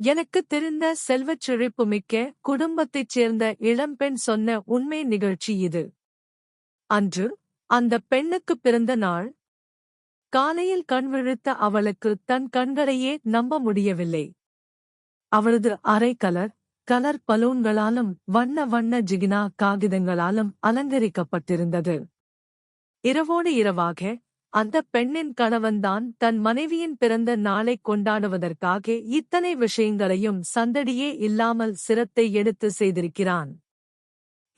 எனக்குத் தெரிந்த செல்வச் செழிப்புமிக்க குடும்பத்தைச் சேர்ந்த இளம்பெண் சொன்ன உண்மை நிகழ்ச்சி இது. அன்று அந்தப் பெண்ணுக்குப் பிறந்த நாள். காலையில் கண்விழித்த அவளுக்கு தன் கண்களையே நம்ப முடியவில்லை. அவளது அரை கலர் கலர் பலூன்களாலும் வண்ண வண்ண ஜிகினா காகிதங்களாலும் அலங்கரிக்கப்பட்டிருந்தது. இரவோடு இரவாக அந்த பெண்ணின் கணவன்தான் தன் மனைவியின் பிறந்த நாளைக் கொண்டாடுவதற்காக இத்தனை விஷயங்களையும் சந்தடியே இல்லாமல் சிரத்தை எடுத்து செய்திருக்கிறான்.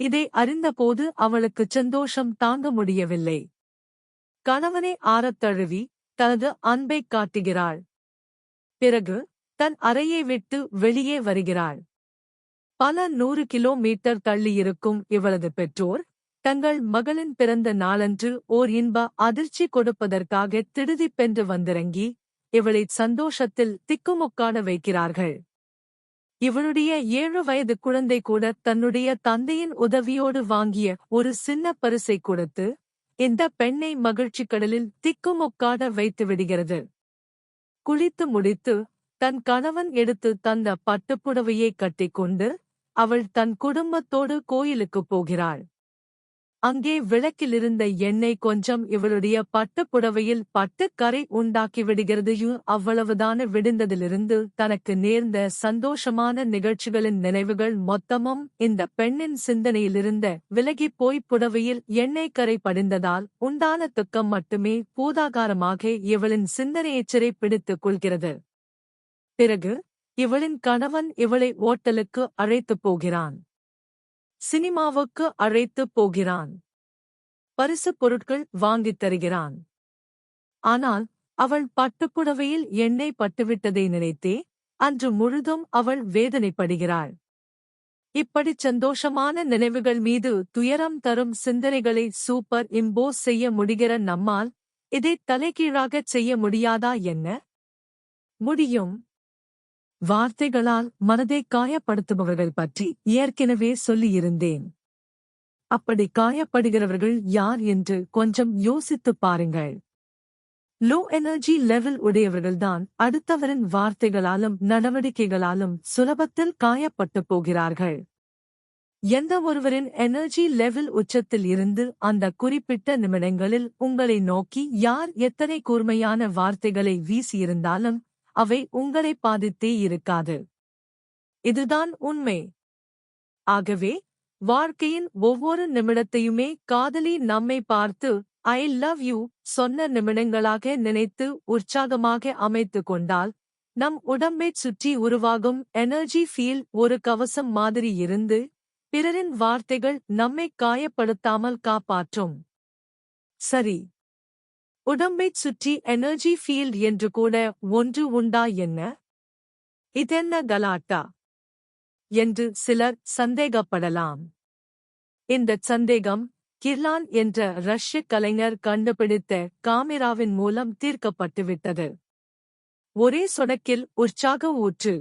இதை அறிந்தபோது அவளுக்குச் சந்தோஷம் தாங்க முடியவில்லை. கணவனை ஆறத் தழுவி தனது அன்பைக் காட்டுகிறாள். பிறகு தன் அறையை விட்டு வெளியே வருகிறாள். பல நூறு கிலோமீட்டர் தள்ளியிருக்கும் இவளது பெற்றோர் தங்கள் மகளின் பிறந்த நாளன்று ஓர் இன்ப அதிர்ச்சி கொடுப்பதற்காக திடுதிப்பென்று வந்திறங்கி இவளைச் சந்தோஷத்தில் திக்குமுக்காட வைக்கிறார்கள். இவளுடைய ஏழு வயது குழந்தை கூட தன்னுடைய தந்தையின் உதவியோடு வாங்கிய ஒரு சின்ன பரிசை கொடுத்து இந்த பெண்ணை மகிழ்ச்சிக் கடலில் திக்குமுக்காட வைத்து விடுகிறது. குளித்து முடித்து தன் கணவன் எடுத்து தந்த பட்டுப்புடவையை கட்டிக்கொண்டு அவள் தன் குடும்பத்தோடு கோயிலுக்குப் போகிறாள். அங்கே விளக்கிலிருந்த எண்ணெய் கொஞ்சம் இவளுடைய பட்டுப் புடவையில் பட்டுக் கரை உண்டாக்கி அவ்வளவுதான விடுந்ததிலிருந்து தனக்கு நேர்ந்த சந்தோஷமான நிகழ்ச்சிகளின் நினைவுகள் மொத்தமும் இந்த பெண்ணின் சிந்தனையிலிருந்த விலகிப் போய் புடவையில் எண்ணெய் கரை படிந்ததால் உண்டான துக்கம் மட்டுமே பூதாகாரமாக இவளின் சிந்தனையைச் சிறை பிடித்துக் கொள்கிறது. பிறகு இவளின் கணவன் இவளை ஓட்டலுக்கு அழைத்துப் போகிறான். சினிமாவுக்கு அழைத்துப் போகிறான். பரிசுப் பொருட்கள் வாங்கித் தருகிறான். ஆனால் அவள் பட்டுப்புடவையில் எண்ணெய் பட்டுவிட்டதை நினைத்தே அன்று முழுதும் அவள் வேதனைப்படுகிறாள். இப்படிச் சந்தோஷமான நினைவுகள் மீது துயரம் தரும் சிந்தனைகளை சூப்பர் இம்போஸ் செய்ய முடிகிற நம்மால் இதை தலைகீழாகச் செய்ய முடியாதா என்ன? முடியும். வார்த்தைகளால் மனதை காயப்படுத்துபவர்கள் பற்றி ஏற்கனவே சொல்லியிருந்தேன். அப்படி காயப்படுகிறவர்கள் யார் என்று கொஞ்சம் யோசித்துப் பாருங்கள். லோ எனர்ஜி லெவல் உடையவர்கள்தான் அடுத்தவரின் வார்த்தைகளாலும் நடவடிக்கைகளாலும் சுலபத்தில் காயப்பட்டு போகிறார்கள். எந்த ஒருவரின் எனர்ஜி லெவல் உச்சத்தில் இருந்து அந்த குறிப்பிட்ட நிமிடங்களில் உங்களை நோக்கி யார் எத்தனை கூர்மையான வார்த்தைகளை வீசியிருந்தாலும் அவை உங்களை பாதித்தே இருக்காது. இதுதான் உண்மை. ஆகவே வாழ்க்கையின் ஒவ்வொரு நிமிடத்தையுமே காதலி நம்மை பார்த்து ஐ லவ் யூ சொன்ன நிமிடங்களாக நினைத்து உற்சாகமாக அமைத்து கொண்டால் நம் உடம்பைச் சுற்றி உருவாகும் எனர்ஜி ஃபீல் ஒரு கவசம் மாதிரி இருந்து பிறரின் வார்த்தைகள் நம்மை காயப்படுத்தாமல் காப்பாற்றும். சரி உடம்பைச் சுற்றி எனர்ஜி ஃபீல்ட் என்று கூட ஒன்று உண்டா என்ன? இதென்ன கலாட்டா? என்று சிலர் சந்தேகப்படலாம். இந்தச் சந்தேகம் கிர்லான் என்ற ரஷ்ய கலைஞர் கண்டுபிடித்த காமிராவின் மூலம் தீர்க்கப்பட்டுவிட்டது. ஒரே சொடக்கில் உற்சாக ஊற்று.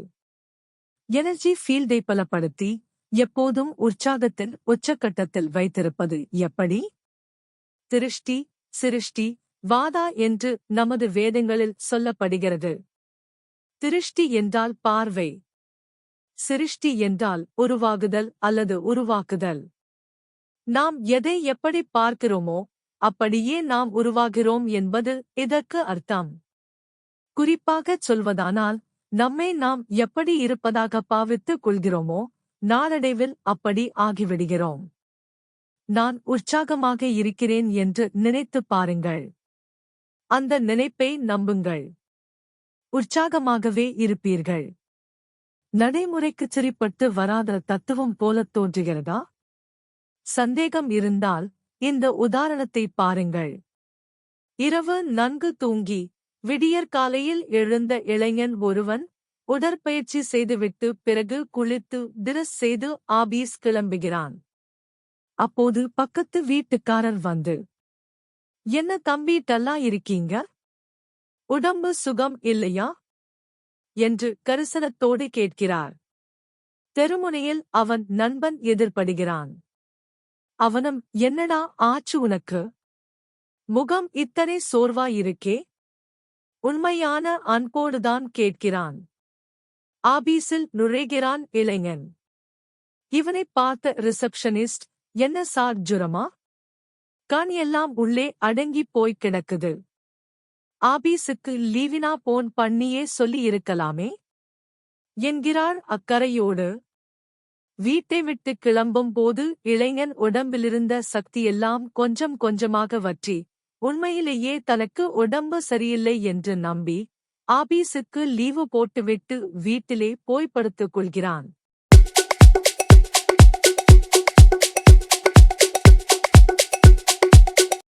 எனர்ஜி ஃபீல்டை பலப்படுத்தி எப்போதும் உற்சாகத்தில் உச்சக்கட்டத்தில் வைத்திருப்பது எப்படி? திருஷ்டி சிருஷ்டி வாதா என்று நமது வேதங்களில் சொல்லப்படுகிறது. திருஷ்டி என்றால் பார்வை. சிருஷ்டி என்றால் உருவாகுதல் அல்லது உருவாக்குதல். நாம் எதை எப்படி பார்க்கிறோமோ அப்படியே நாம் உருவாகிறோம் என்பது இதற்கு அர்த்தம். குறிப்பாகச் சொல்வதானால் நம்மை நாம் எப்படி இருப்பதாக பாவித்துக் கொள்கிறோமோ நாளடைவில் அப்படி ஆகிவிடுகிறோம். நான் உற்சாகமாக இருக்கிறேன் என்று நினைத்துப் பாருங்கள். அந்த நினைப்பை நம்புங்கள். உற்சாகமாகவே இருப்பீர்கள். நடைமுறைக்குச் சரிப்பட்டு வராத தத்துவம் போலத் தோன்றுகிறதா? சந்தேகம் இருந்தால் இந்த உதாரணத்தைப் பாருங்கள். இரவு நன்கு தூங்கி விடியற்காலையில் எழுந்த இளைஞன் ஒருவன் உடற்பயிற்சி செய்துவிட்டு பிறகு குளித்து டிரஸ் செய்து ஆபீஸ் கிளம்புகிறான். அப்போது பக்கத்து வீட்டுக்காரர் வந்து என்ன தம்பி டல்லா இருக்கீங்க? உடம்பு சுகம் இல்லையா? என்று கரிசனத்தோடு கேட்கிறார். தெருமுனையில் அவன் நண்பன் எதிர்படுகிறான். அவனும் என்னடா ஆச்சு உனக்கு? முகம் இத்தனை சோர்வாயிருக்கே? உண்மையான அன்போடுதான் கேட்கிறான். ஆபீஸில் நுழைகிறான் இளைஞன். இவனைப் பார்த்த ரிசப்ஷனிஸ்ட் என்ன சார் ஜுரமா? கண் எல்லாம் உள்ளே அடங்கிப் போய்க் கிடக்குது. ஆபீஸுக்கு லீவினா போன் பண்ணியே சொல்லி இருக்கலாமே? என்கிறாள் அக்கறையோடு. வீட்டை விட்டு கிளம்பும் போது இளைஞன் உடம்பிலிருந்த சக்தியெல்லாம் கொஞ்சம் கொஞ்சமாக வற்றி உண்மையிலேயே தனக்கு உடம்பு சரியில்லை என்று நம்பி ஆபீஸுக்கு லீவு போட்டுவிட்டு வீட்டிலே போய் படுத்துக் கொள்கிறான்.